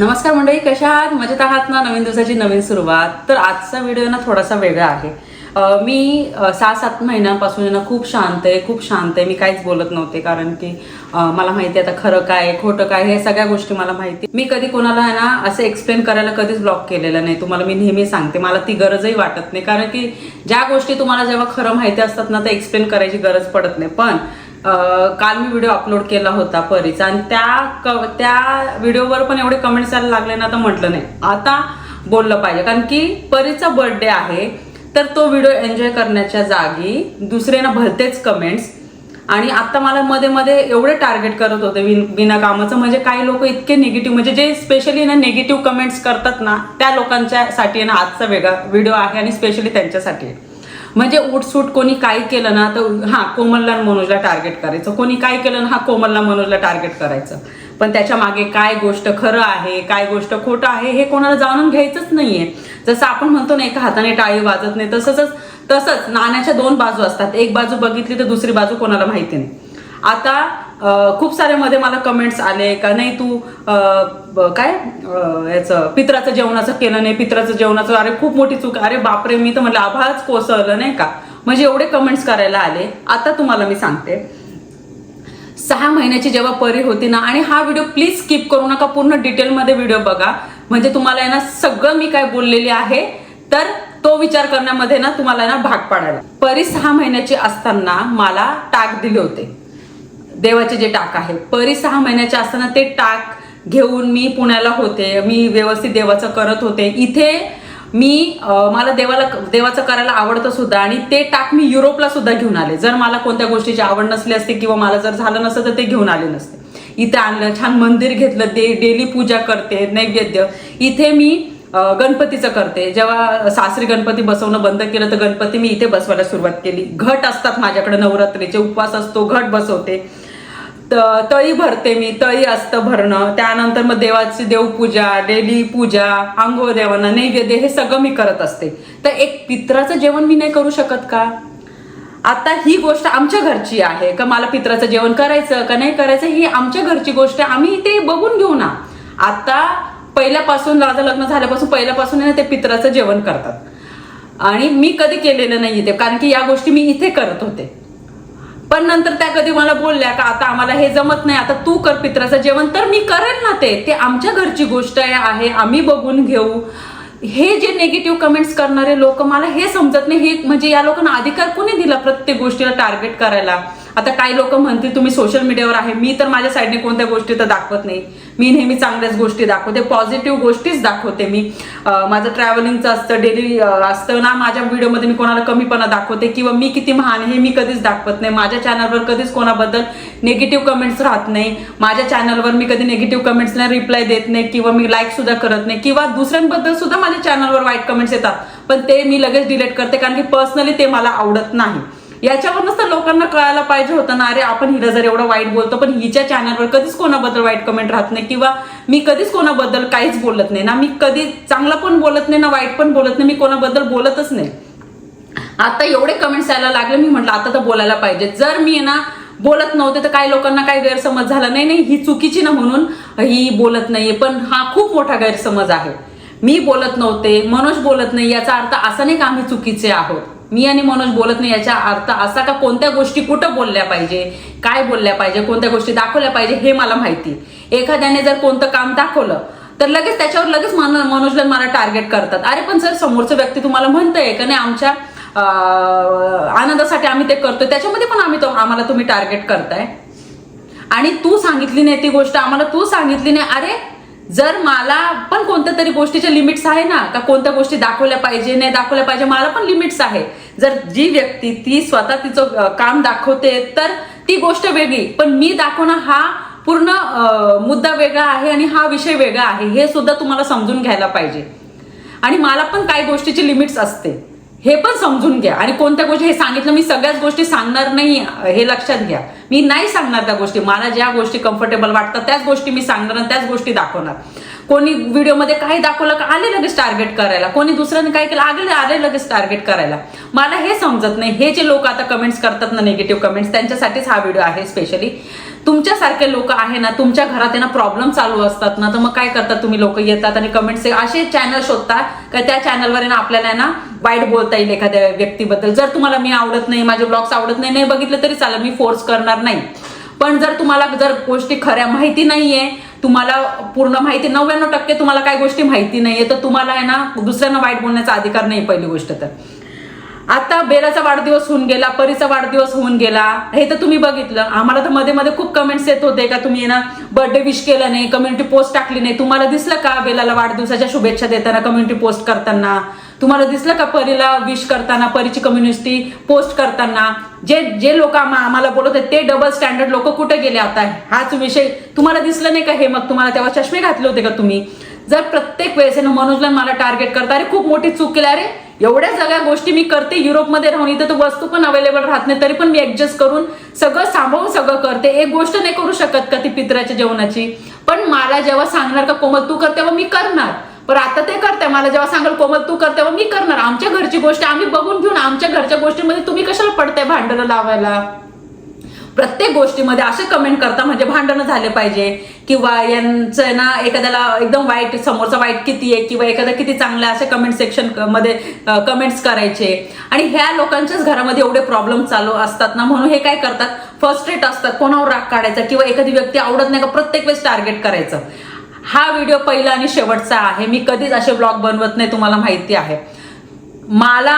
नमस्कार मंडळी कशा आहात? मजेत आहात ना? नवीन दिवसाची नवीन सुरुवात. तर आजचा व्हिडिओ ना थोडासा वेगळा आहे. मी सहा सात महिन्यांपासून ना खूप शांत आहे खूप शांत आहे. मी काहीच बोलत नव्हते कारण की मला माहिती आता खरं काय खोटं काय हे सगळ्या गोष्टी मला माहिती मी कधी कोणाला आहे ना असं एक्सप्लेन करायला कधीच ब्लॉक केलेलं नाही. तुम्हाला मी नेहमी सांगते मला ती गरजही वाटत नाही. कारण की ज्या गोष्टी तुम्हाला जेव्हा खरं माहिती असतात ना ते एक्सप्लेन करायची गरज पडत नाही. पण काल मी व्हिडिओ अपलोड केला होता परीचा. आणि त्या क- त्या व्हिडिओवर पण एवढे कमेंट्स यायला लागले ना तर म्हटलं नाही. आता बोललं पाहिजे. कारण की परीचा बर्थडे आहे तर तो व्हिडिओ एन्जॉय करण्याच्या जागी दुसरे ना भलतेच कमेंट्स आणि आता मला मध्ये मध्ये एवढे टार्गेट करत होते बिना कामाचं. म्हणजे काही लोक इतके निगेटिव्ह म्हणजे जे स्पेशली ना निगेटिव्ह कमेंट्स करतात ना त्या लोकांच्यासाठी ना आजचा वेगळा व्हिडिओ आहे आणि स्पेशली त्यांच्यासाठी. आहे. म्हणजे उठसूट कोणी काही केलं ना तर हा कोमलला मनोजला टार्गेट करायचं. कोणी काय केलं ना हा कोमलला मनोजला टार्गेट करायचं. पण त्याच्यामागे काय गोष्ट खरं आहे काय गोष्ट खोटं आहे हे कोणाला जाणून घ्यायचंच नाहीये. जसं आपण म्हणतो ना एका हाताने टाळी वाजत नाही तसंच तसंच नाण्याच्या दोन बाजू असतात. एक बाजू बघितली तर दुसरी बाजू कोणाला माहिती नाही. आता खूप सारे मध्ये मला कमेंट्स आले का नाही तू काय? याचं पित्राचं जेवणाचं केलं नाही पित्राचं जेवणाचं अरे खूप मोठी चूक अरे बापरे मी तर म्हटलं आभाळच कोसळलं नाही का? म्हणजे एवढे कमेंट्स करायला आले. आता तुम्हाला मी सांगते. सहा महिन्याची जेव्हा परी होती ना आणि हा व्हिडिओ प्लीज स्किप करू नका पूर्ण डिटेलमध्ये व्हिडिओ बघा. म्हणजे तुम्हाला ना सगळं मी काय बोललेली आहे तर तो विचार करण्यामध्ये ना तुम्हाला ना भाग पाडायला. परी सहा महिन्याची असताना मला टाक दिले होते. देवाचे जे टाक आहे परी सहा महिन्याचे असताना ते टाक घेऊन मी पुण्याला होते. मी व्यवस्थित देवाचं करत होते. इथे मी मला देवाला देवाचं करायला आवडतं सुद्धा आणि ते टाक मी युरोपला सुद्धा घेऊन आले. जर मला कोणत्या गोष्टीची आवड नसली असते किंवा मला जर झालं नसतं तर ते घेऊन आले नसते. इथे आणलं छान मंदिर घेतलं दे डेली पूजा करते नैवेद्य. इथे मी गणपतीचं करते. जेव्हा सासरी गणपती बसवणं बंद केलं तर गणपती मी इथे बसवायला सुरुवात केली. घट असतात माझ्याकडे नवरात्रीचे. उपवास असतो घट बसवते. तळी भरते मी तळी असतं भरणं. त्यानंतर मग देवाची देवपूजा डेली पूजा आंघोळ देवांना नैवेद्य हे सगळं मी करत असते. तर एक पित्राचं जेवण मी नाही करू शकत का? आता ही गोष्ट आमच्या घरची आहे. का मला पित्राचं जेवण करायचं का नाही करायचं ही आमच्या घरची गोष्ट आहे. आम्ही ते बघून घेऊ ना. आता पहिल्यापासून माझं लग्न झाल्यापासून पहिल्यापासून ते पित्राचं जेवण करतात. आणि मी कधी केलेलं नाही ते. कारण की या गोष्टी मी इथे करत होते. पण नंतर त्या कधी मला बोलल्या का आता आम्हाला हे जमत नाही आता तू कर पित्राचं जेवण. तर मी करेन ना ते. ते आमच्या घरची गोष्ट आहे आहे. आम्ही बघून घेऊ. हे जे निगेटिव्ह कमेंट्स करणारे लोक मला हे समजत नाही. हे म्हणजे या लोकांना अधिकार कोणी दिला प्रत्येक गोष्टीला टार्गेट करायला? आता काही लोक म्हणतील तुम्ही सोशल मीडियावर आहे. मी तर माझ्या साईडने कोणत्या गोष्टी तर दाखवत नाही. मी नेहमी चांगल्याच गोष्टी दाखवते. पॉझिटिव्ह गोष्टीच दाखवते मी. माझं ट्रॅव्हलिंगचं असतं डेली असतं ना माझ्या व्हिडिओमध्ये मी कोणाला कमीपणा दाखवते किंवा मी किती महान हे मी कधीच दाखवत नाही. माझ्या चॅनलवर कधीच कोणाबद्दल निगेटिव्ह कमेंट्स राहत नाही. माझ्या चॅनलवर मी कधी निगेटिव्ह कमेंट्सला रिप्लाय देत नाही किंवा मी लाईक सुद्धा करत नाही किंवा दुसऱ्यांबद्दल सुद्धा माझ्या चॅनलवर वाईट कमेंट्स येतात. पण ते मी लगेच डिलीट करते कारण की पर्सनली ते मला आवडत नाही. याच्यावरूनच तर लोकांना कळायला पाहिजे होतं ना अरे आपण हिला जर एवढं वाईट बोलतो पण हिच्या चॅनलवर कधीच कोणाबद्दल वाईट कमेंट राहत नाही किंवा मी कधीच कोणाबद्दल काहीच बोलत नाही ना मी कधी चांगलं पण बोलत नाही ना वाईट पण बोलत नाही मी कोणाबद्दल बोलतच नाही. आता एवढे कमेंट्स यायला लागले मी म्हटलं आता तर बोलायला पाहिजे. जर मी ना बोलत नव्हते तर काही लोकांना काही गैरसमज झाला? नाही नाही ही चुकीची ना म्हणून ही बोलत नाहीये पण हा खूप मोठा गैरसमज आहे. मी बोलत नव्हते मनोज बोलत नाही याचा अर्थ असा नाही का आम्ही चुकीचे आहोत? मी आणि मनोज बोलत नाही याचा अर्थ असा का कोणत्या गोष्टी कुठं बोलल्या पाहिजे काय बोलल्या पाहिजे कोणत्या गोष्टी दाखवल्या पाहिजे हे मला माहिती. एखाद्याने जर कोणतं काम दाखवलं तर लगेच त्याच्यावर लगेच मन- मनोजला मला टार्गेट करतात. अरे पण सर समोरचं व्यक्ती तुम्हाला म्हणतंय का नाही आमच्या आनंदासाठी आम्ही ते करतो त्याच्यामध्ये पण आम्ही तो आम्हाला तुम्ही टार्गेट करताय. आणि तू सांगितली नाही ती गोष्ट आम्हाला तू सांगितली नाही अरे जर मला पण कोणत्या तरी गोष्टीच्या लिमिट्स आहे ना का कोणत्या गोष्टी दाखवल्या पाहिजे नाही दाखवल्या पाहिजे मला पण लिमिट्स आहे. जर जी व्यक्ती ती स्वतः तिचं काम दाखवते तर ती गोष्ट वेगळी. पण मी दाखवणं हा पूर्ण मुद्दा वेगळा आहे आणि हा विषय वेगळा आहे हे सुद्धा तुम्हाला समजून घ्यायला पाहिजे. आणि मला पण काही गोष्टीची लिमिट्स असते. हे पण समजून घ्या. आणि कोणत्या गोष्टी हे सांगितलं मी सगळ्याच गोष्टी सांगणार नाही हे लक्षात घ्या. मी नाही सांगणार त्या गोष्टी. मला ज्या गोष्टी कम्फर्टेबल वाटतात त्याच गोष्टी मी सांगणार आणि त्याच गोष्टी दाखवणार. कोणी व्हिडिओमध्ये काही दाखवलं का आले लगेच टार्गेट करायला. कोणी दुसऱ्याने काय केलं आले आले लगेच टार्गेट करायला. मला हे समजत नाही. हे जे लोक आता कमेंट्स करतात ना निगेटिव्ह कमेंट्स त्यांच्यासाठीच हा व्हिडिओ आहे स्पेशली तुमच्यासारखे लोक आहे ना तुमच्या घरात आहे ना प्रॉब्लेम चालू असतात ना तर मग काय करतात तुम्ही लोक? येतात आणि कमेंट्स असे चॅनल शोधतात का त्या चॅनलवर ना आपल्याला आहे ना वाईट बोलता येईल एखाद्या व्यक्तीबद्दल? जर तुम्हाला मी आवडत नाही माझे ब्लॉग्स आवडत नाही नाही बघितलं तरी चालेल मी फोर्स करणार नाही. पण जर तुम्हाला जर गोष्टी खऱ्या माहिती नाहीये तुम्हाला पूर्ण माहिती नव्याण्णव टक्के तुम्हाला काय गोष्टी माहिती नाहीये तर तुम्हाला आहे ना दुसऱ्यांना वाईट बोलण्याचा अधिकार नाही पहिली गोष्ट तर. आता बेलाचा वाढदिवस होऊन गेला परीचा वाढदिवस होऊन गेला हे तर तुम्ही बघितलं. आम्हाला तर मध्ये मध्ये खूप कमेंट्स येत होते का तुम्ही ना बर्थडे विश केला नाही कम्युनिटी पोस्ट टाकली नाही. तुम्हाला दिसलं का बेलाला वाढदिवसाच्या शुभेच्छा देताना कम्युनिटी पोस्ट करताना? तुम्हाला दिसलं का परीला विश करताना परीची कम्युनिटी पोस्ट करताना? जे जे लोक आम्हाला बोलत आहेत ते डबल स्टँडर्ड लोक कुठे गेले आता? हाच विषय तुम्हाला दिसलं नाही का? हे मग तुम्हाला तेव्हा चष्मे घातले होते का तुम्ही? जर प्रत्येक वेळेस मनोजला मला टार्गेट करता अरे खूप मोठी चूक केली अरे एवढ्या सगळ्या गोष्टी मी करते युरोपमध्ये राहून इथं तर वस्तू पण अवेलेबल राहत नाही तरी पण मी ऍडजस्ट करून सगळं सांभाळून सगळं करते. एक गोष्ट नाही करू शकत का ती पित्राच्या जेवणाची? पण मला जेव्हा सांगणार का कोमल तू कर तेव्हा मी करणार. पण आता ते करते मला जेव्हा सांगाल कोमल तू करते मी करणार. आमच्या घरची गोष्ट आम्ही बघून घेऊन आमच्या घरच्या गोष्टीमध्ये तुम्ही कशाला पडताय भांडणं लावायला? प्रत्येक गोष्टीमध्ये असे कमेंट करता म्हणजे भांडणं झाले पाहिजे. किंवा यांचं ना एखाद्याला एकदम वाईट समोरचा वाईट किती आहे किंवा एखादा किती चांगला आहे असे कमेंट सेक्शनमध्ये कमेंट्स करायचे. आणि ह्या लोकांच्याच घरामध्ये एवढे प्रॉब्लेम चालू असतात ना म्हणून हे काय करतात? फर्स्ट रेट असतात कोणावर राग काढायचा? किंवा एखादी व्यक्ती आवडत नाही का प्रत्येक वेळेस टार्गेट करायचं. हा व्हिडिओ पहिला आणि शेवटचा आहे. मी कधीच असे ब्लॉग बनवत नाही तुम्हाला माहिती आहे. मला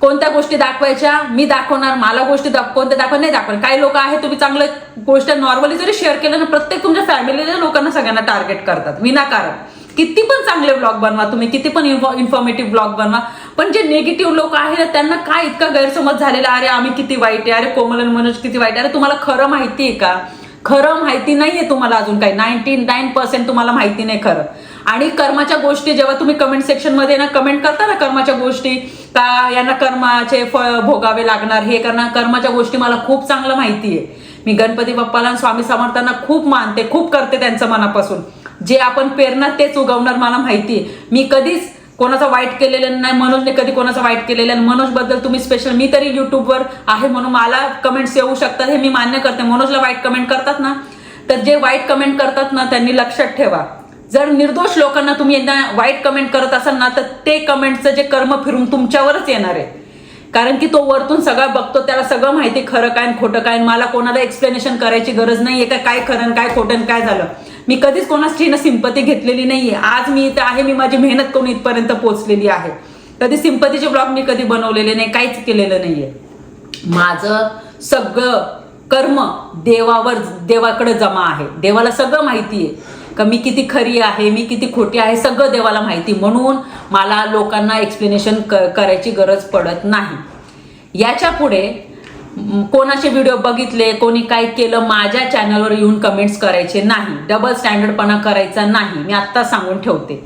कोणत्या गोष्टी दाखवायच्या मी दाखवणार. मला गोष्टी दाख कोणत्या दाखवत नाही दाखवणार काही लोक आहेत तुम्ही चांगलं गोष्ट नॉर्मली जरी शेअर केलं ना प्रत्येक तुमच्या फॅमिलीला लोकांना सगळ्यांना टार्गेट करतात. विनाकारण. किती पण चांगले ब्लॉग बनवा तुम्ही किती पण इन्फॉर्मेटिव्ह ब्लॉग बनवा पण जे निगेटिव्ह लोक आहेत त्यांना काय इतका गैरसमज झालेला? अरे आम्ही किती वाईट आहे? अरे कोमल मनोज किती वाईट आहे? अरे तुम्हाला खरं माहिती आहे का? खरं माहिती नाहीये तुम्हाला अजून काही. नाईन्टी नाईन पर्सेंट तुम्हाला माहिती नाही खरं. आणि कर्माच्या गोष्टी जेव्हा तुम्ही कमेंट सेक्शनमध्ये ना कमेंट करता ना कर्माच्या गोष्टी का यांना कर्माचे फळ भोगावे लागणार हे करणार कर्माच्या गोष्टी मला खूप चांगलं माहिती आहे मी गणपती बाप्पाला स्वामी समर्थांना खूप मानते खूप करते त्यांचं मनापासून. जे आपण पेरणार तेच उगवणार मला माहिती आहे मी कधीच कोणाचं वाईट केलेलं नाही मनोजने कधी कोणाचा वाईट केलेलं मनोजबद्दल तुम्ही स्पेशल मी तरी युट्यूबवर आहे म्हणून मला कमेंट्स येऊ शकतात हे मी मान्य करते. मनोजला वाईट कमेंट करतात ना तर जे वाईट कमेंट करतात ना त्यांनी लक्षात ठेवा. जर निर्दोष लोकांना तुम्ही एकदा वाईट कमेंट करत असाल ना तर ते कमेंटचं जे कर्म फिरून तुमच्यावरच येणार आहे. कारण की तो वरतून सगळं बघतो त्याला सगळं माहिती खरं काय खोटं काय मला कोणाला एक्सप्लेनेशन करायची गरज नाहीये का काय खरं काय खोटं काय झालं. मी कधीच कोणाची ना सिंपती घेतलेली नाहीये. आज मी इथं आहे मी माझी मेहनत करून इथपर्यंत पोहोचलेली आहे. कधी सिंपतीचे ब्लॉग मी कधी बनवलेले नाही काहीच केलेलं नाहीये. माझं सगळं कर्म देवावर देवाकडे जमा आहे. देवाला सगळं माहिती आहे. का मी किती खरी आहे मी किती खोटी आहे सगळं देवाला माहिती म्हणून मला लोकांना एक्सप्लेनेशन करायची गरज पडत नाही. याच्यापुढे कोणाचे व्हिडिओ बघितले कोणी काय केलं माझ्या चॅनलवर येऊन कमेंट्स करायचे नाही. डबल स्टँडर्डपणा करायचा नाही. मी आत्ता सांगून ठेवते.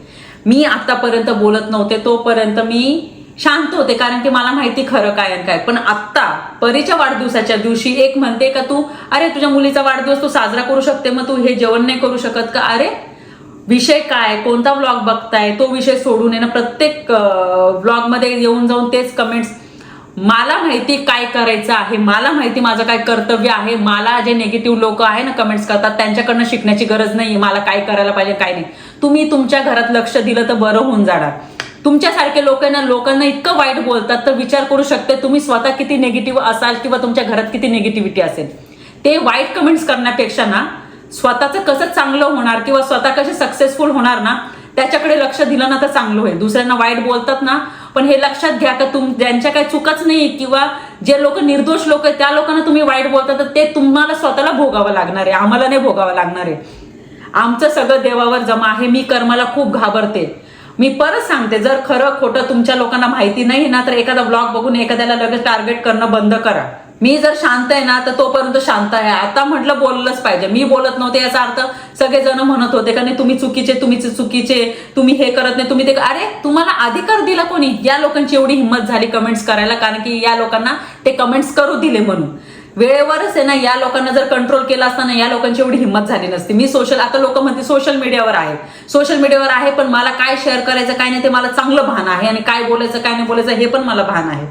मी आत्तापर्यंत बोलत नव्हते तोपर्यंत मी शांत होते कारण की मला माहिती खरं काय आणि काय. पण आत्ता परीच्या वाढदिवसाच्या दिवशी एक म्हणते का तू अरे तुझ्या मुलीचा वाढदिवस तू साजरा करू शकते मग तू हे जेवण नाही करू शकत का? अरे विषय काय? कोणता ब्लॉग बघताय? तो विषय सोडून आहे ना प्रत्येक ब्लॉगमध्ये येऊन जाऊन तेच कमेंट्स मला माहिती काय करायचं आहे मला माहिती माझं काय कर्तव्य आहे मला जे निगेटिव्ह लोक आहे ना कमेंट्स करतात त्यांच्याकडनं शिकण्याची गरज नाही मला काय करायला पाहिजे काय नाही. तुम्ही तुमच्या घरात लक्ष दिलं तर बरं होऊन जाणार. तुमच्यासारखे लोकांना लोकांना इतकं वाईट बोलतात तर विचार करू शकते तुम्ही स्वतः किती निगेटिव्ह असाल किंवा तुमच्या घरात किती निगेटिव्हिटी असेल. ते वाईट कमेंट्स करण्यापेक्षा ना स्वतःचं कसं चांगलं होणार किंवा स्वतः कसे सक्सेसफुल होणार ना त्याच्याकडे लक्ष दिलं ना तर चांगलं होईल. दुसऱ्यांना वाईट बोलतात ना पण हे लक्षात घ्या का तुम ज्यांच्या काही चुकच नाही किंवा जे लोक निर्दोष लोक आहेत त्या लोकांना तुम्ही वाईट बोलता तर ते तुम्हाला स्वतःला भोगावं लागणार आहे. आम्हाला नाही भोगावं लागणार आहे. आमचं सगळं देवावर जमा आहे. मी कर्माला खूप घाबरते. मी परत सांगते जर खरं खोटं तुमच्या लोकांना माहिती नाही ना तर एखादा ब्लॉग बघून एखाद्याला लगेच टार्गेट करणं बंद करा. मी जर शांत आहे ना तर तोपर्यंत शांत आहे. आता म्हटलं बोललंच पाहिजे. मी बोलत नव्हते याचा अर्थ सगळेजण म्हणत होते का नाही तुम्ही चुकीचे तुम्ही चुकीचे तुम्ही हे करत नाही तुम्ही ते अरे तुम्हाला अधिकार दिला कोणी? या लोकांची एवढी हिंमत झाली कमेंट्स करायला कारण की या लोकांना ते कमेंट्स करू दिले म्हणून. वेळेवरच आहे ना या लोकांना जर कंट्रोल केला असताना या लोकांची एवढी हिंमत झाली नसती. मी सोशल आता लोक म्हणते सोशल मीडियावर आहे. सोशल मीडियावर आहे पण मला काय शेअर करायचं काय नाही ते मला चांगलं भान आहे. आणि काय बोलायचं काय नाही बोलायचं हे पण मला भान आहे.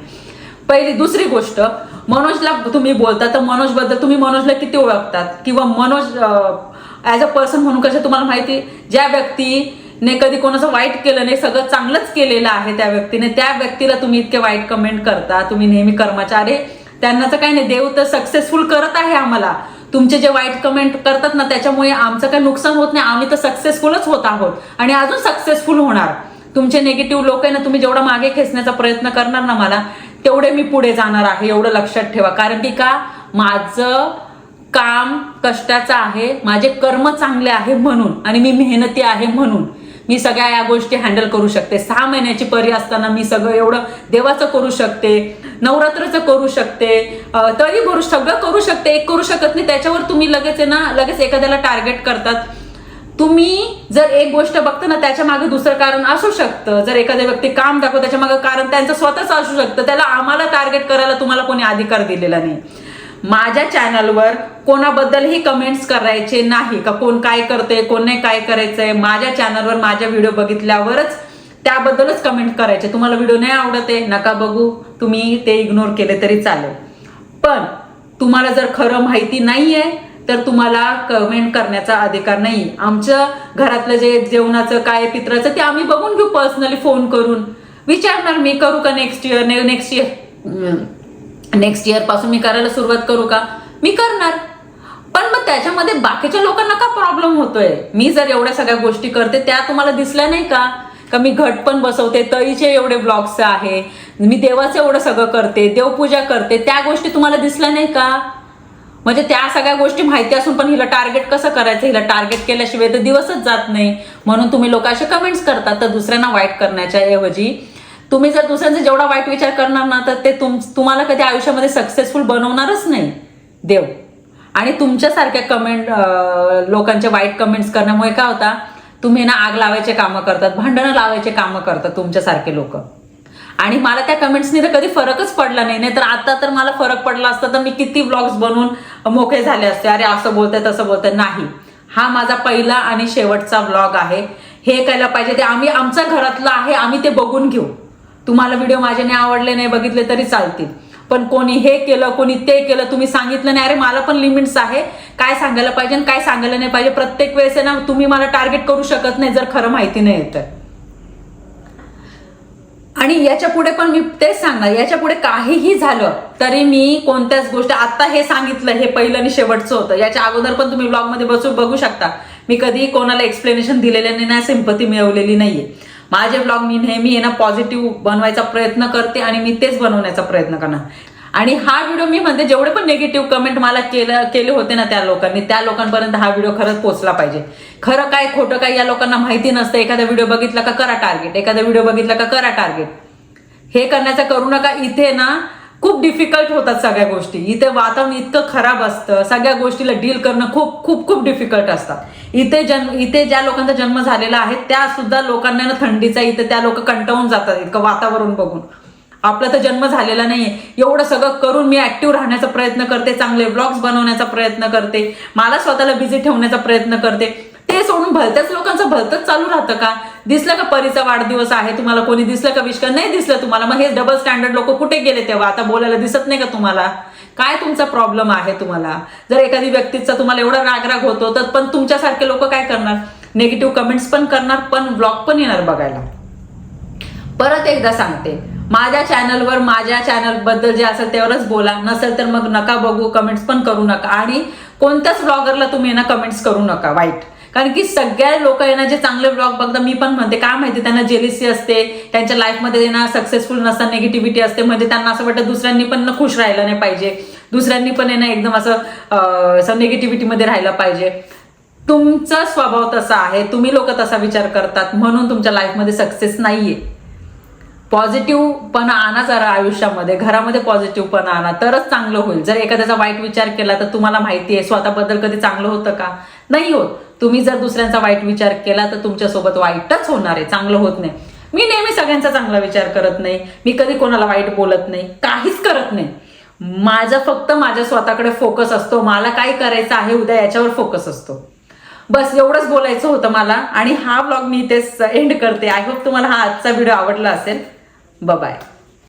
पहिली दुसरी गोष्ट मनोजला तुम्ही बोलता तर मनोजबद्दल तुम्ही मनोजला किती ओळखतात? किंवा मनोज ॲज अ पर्सन म्हणून कसं तुम्हाला माहिती? ज्या व्यक्तीने कधी कोणाचं वाईट केलं नाही सगळं चांगलंच केलेलं आहे त्या व्यक्तीने त्या व्यक्तीला तुम्ही इतके वाईट कमेंट करता तुम्ही नेहमी कर्मचारी त्यांना तर काही नाही देव तर सक्सेसफुल करत आहे आम्हाला. तुमचे जे वाईट कमेंट करतात ना त्याच्यामुळे आमचं काही नुकसान होत नाही आम्ही तर सक्सेसफुलच होत आहोत. आणि अजून सक्सेसफुल होणार. तुमचे निगेटिव्ह लोक आहे ना तुम्ही जेवढा मागे खेचण्याचा प्रयत्न करणार ना मला तेवढे मी पुढे जाणार आहे एवढं लक्षात ठेवा. कारण की का? माझं काम कष्टाचं आहे माझे कर्म चांगले आहे म्हणून आणि मी मेहनती आहे म्हणून मी सगळ्या या गोष्टी हँडल करू शकते. सहा महिन्याची परी असताना मी सगळं एवढं देवाचं करू शकते नवरात्रचं करू शकते तरी करू सगळं करू शकते एक करू शकत नाही. त्याच्यावर तुम्ही लगेच आहे ना लगेच एखाद्याला टार्गेट करतात. तुम्ही जर एक गोष्ट बघता ना त्याच्यामागे दुसरं कारण असू शकतं. जर एखाद्या व्यक्ती काम दाखवत त्याच्यामागे कारण त्यांचं स्वतःच असू शकतं. त्याला आम्हाला टार्गेट करायला तुम्हाला कोणी अधिकार दिलेला नाही. माझ्या चॅनलवर कोणाबद्दलही कमेंट्स करायचे नाही का? कोण काय करते कोण नाही काय करायचंय? माझ्या चॅनलवर माझ्या व्हिडिओ बघितल्यावरच त्याबद्दलच कमेंट करायचे. तुम्हाला व्हिडिओ नाही आवडत आहे नका बघू. तुम्ही ते इग्नोर केले तरी चालेल. पण तुम्हाला जर खरं माहिती नाहीये तर तुम्हाला कमेंट करण्याचा अधिकार नाही. आमच्या घरातलं जे जेवणाचं काय पित्राचं ते आम्ही बघून घेऊ पर्सनली फोन करून. विचारणार मी करू का next year next year next इयरपासून मी करायला सुरुवात करू का? मी करणार. पण मग त्याच्यामध्ये बाकीच्या लोकांना का प्रॉब्लेम होतोय? मी जर एवढ्या सगळ्या गोष्टी करते त्या तुम्हाला दिसल्या नाही का? का मी घट पण बसवते तळीचे एवढे ब्लॉग्स आहे मी देवाचं एवढं सगळं करते देवपूजा करते त्या गोष्टी तुम्हाला दिसल्या नाही का? म्हणजे त्या सगळ्या गोष्टी माहिती असून पण हिला टार्गेट कसं करायचं? हिला टार्गेट केल्याशिवाय तर दिवसच जात नाही. म्हणून तुम्ही लोक असे कमेंट्स करतात तर दुसऱ्यांना वाईट करण्याच्या ऐवजी. तुम्ही जर दुसऱ्यांचा जेवढा वाईट विचार करणार ना तर ते तुम तुम्हाला कधी आयुष्यामध्ये सक्सेसफुल बनवणारच नाही. देव. आणि तुमच्यासारख्या कमेंट लोकांचे वाईट कमेंट्स करण्यामुळे काय होता? तुम्ही ना आग लावायचे कामं करतात भांडणं लावायचे कामं करतात तुमच्यासारखे लोक. आणि मला त्या कमेंट्सनी तर कधी फरकच पडला नाही. नाही तर आता तर मला फरक पडला असता तर मी किती ब्लॉग्स बनवून मोकळे झाले असते. अरे असं बोलतंय तसं बोलतंय नाही. हा माझा पहिला आणि शेवटचा ब्लॉग आहे. हे करायला पाहिजे ते आम्ही आमच्या घरातलं आहे आम्ही ते बघून घेऊ. तुम्हाला व्हिडिओ माझ्याने आवडले नाही बघितले तरी चालतील. पण कोणी हे केलं कोणी ते केलं तुम्ही सांगितलं नाही. अरे मला पण लिमिट्स आहे. काय सांगायला पाहिजे आणि काय सांगायला नाही पाहिजे. प्रत्येक वेळेस ना तुम्ही मला टार्गेट करू शकत नाही जर खरं माहिती नाही येतं आणि याच्यापुढे पण मी तेच सांगणार याच्यापुढे काहीही झालं तरी मी कोणत्याच गोष्ट आता हे सांगितलं हे पहिलं आणि शेवटचं होतं. याच्या अगोदर पण तुम्ही ब्लॉगमध्ये बसून बघू शकता. मी कधी कोणाला एक्सप्लेनेशन दिलेल्याने नाही ना सिंपती मिळवलेली नाहीये. माझे ब्लॉग मी नेहमी ना पॉझिटिव्ह बनवायचा प्रयत्न करते आणि मी तेच बनवण्याचा प्रयत्न करणार. आणि हा व्हिडिओ मी म्हणते जेवढे पण निगेटिव्ह कमेंट मला केलं केले होते ना त्या लोकांनी त्या लोकांपर्यंत हा व्हिडिओ खरंच पोहोचला पाहिजे. खरं काय खोटं काय या लोकांना माहिती नसतं. एखादा व्हिडिओ बघितला का करा टार्गेट एखादा व्हिडिओ बघितला का करा टार्गेट हे करण्याचं करू नका. इथे ना खूप डिफिकल्ट होतात सगळ्या गोष्टी. इथे वातावरण इतकं खराब असतं. सगळ्या गोष्टीला डील करणं खूप खूप खूप डिफिकल्ट असतात इथे जन्म इथे ज्या लोकांचा जन्म झालेला आहे त्या सुद्धा लोकांना ना थंडीचा इथे त्या लोक कंटाळून जातात इतकं वातावरण बघून. आपला तर जन्म झालेला नाहीये. एवढं सगळं करून मी ऍक्टिव्ह राहण्याचा प्रयत्न करते चांगले ब्लॉग्स बनवण्याचा प्रयत्न करते मला स्वतःला बिझी ठेवण्याचा प्रयत्न करते. ते सोडून भलत्याच लोकांचं भलतच चालू राहतं का? दिसलं का परीचा वाढदिवस आहे तुम्हाला कोणी दिसलं का विष्का? नाही दिसलं तुम्हाला. मग हे डबल स्टँडर्ड लोक कुठे गेले तेव्हा? आता बोलायला दिसत नाही का तुम्हाला? काय तुमचा प्रॉब्लेम आहे तुम्हाला? जर एखादी व्यक्तीचा तुम्हाला एवढा रागराग होतो तर पण तुमच्यासारखे लोक काय करणार? निगेटिव्ह कमेंट्स पण करणार पण ब्लॉग पण येणार बघायला. परत एकदा सांगते. माझ्या चॅनलवर माझ्या चॅनलबद्दल जे असेल त्यावरच बोला. नसेल तर मग नका बघू कमेंट्स पण करू नका. आणि कोणत्याच ब्लॉगरला तुम्ही ना कमेंट्स करू नका वाईट. कारण की सगळ्या लोक ना जे चांगले ब्लॉग बघतात मी पण म्हणते काय माहिती त्यांना जेलिसी असते त्यांच्या लाईफमध्ये ना सक्सेसफुल नसता निगेटिव्हिटी असते म्हणजे त्यांना असं वाटतं दुसऱ्यांनी पण ना खुश राहिलं नाही पाहिजे. दुसऱ्यांनी पण ना एकदम असं असं निगेटिव्हिटीमध्ये राहिलं पाहिजे. तुमचा स्वभाव तसा आहे तुम्ही लोक तसा विचार करतात म्हणून तुमच्या लाईफमध्ये सक्सेस नाहीये. पॉझिटिव्ह पण आणा जरा आयुष्यामध्ये. घरामध्ये पॉझिटिव्ह पण आणा. तरच चांगलं होईल. जर एखाद्याचा वाईट विचार केला तर तुम्हाला माहिती आहे स्वतःबद्दल कधी चांगलं होतं का? नाही होत. तुम्ही जर दुसऱ्यांचा वाईट विचार केला तर तुमच्यासोबत वाईटच होणार आहे. चांगलं होत नाही. मी नेहमी सगळ्यांचा चांगला विचार करत नाही. मी कधी कोणाला वाईट बोलत नाही. काहीच करत नाही. माझा फक्त माझ्या स्वतःकडे फोकस असतो. मला काय करायचं आहे उद्या याच्यावर फोकस असतो. बस एवढंच बोलायचं होतं मला. आणि हा ब्लॉग मी इथेच एंड करते. आय होप तुम्हाला हा आजचा व्हिडिओ आवडला असेल. Bye-bye.